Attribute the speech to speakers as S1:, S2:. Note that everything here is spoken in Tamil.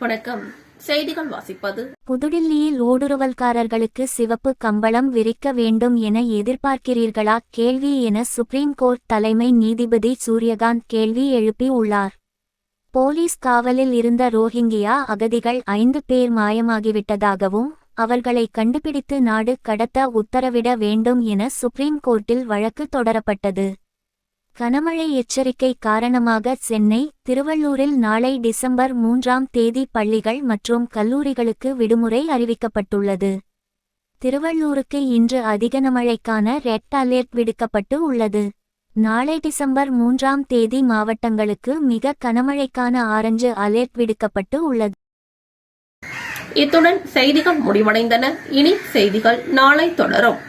S1: வணக்கம். செய்திகள் வாசிப்பது.
S2: புதுடில்லியில் ஊடுருவல்காரர்களுக்கு சிவப்பு கம்பளம் விரிக்க வேண்டும் என எதிர்பார்க்கிறீர்களா? கேள்வி என சுப்ரீம் கோர்ட் தலைமை நீதிபதி சூரியகாந்த் கேள்வி எழுப்பி உள்ளார். போலீஸ் காவலில் இருந்த ரோஹிங்கியா அகதிகள் ஐந்து பேர் மாயமாகிவிட்டதாகவும் அவர்களை கண்டுபிடித்து நாடு கடத்த உத்தரவிட வேண்டும் என சுப்ரீம் கோர்ட்டில் வழக்கு தொடரப்பட்டது. கனமழை எச்சரிக்கை காரணமாக சென்னை திருவள்ளூரில் நாளை டிசம்பர் மூன்றாம் தேதி பள்ளிகள் மற்றும் கல்லூரிகளுக்கு விடுமுறை அறிவிக்கப்பட்டுள்ளது. திருவள்ளூருக்கு இன்று அதிக அதிகனமழைக்கான ரெட் அலர்ட் விடுக்கப்பட்டு உள்ளது. நாளை டிசம்பர் மூன்றாம் தேதி மாவட்டங்களுக்கு மிக கனமழைக்கான ஆரஞ்சு அலர்ட் விடுக்கப்பட்டு உள்ளது.
S1: இத்துடன் செய்திகள் முடிவடைந்தன. இனி செய்திகள் நாளை தொடரும்.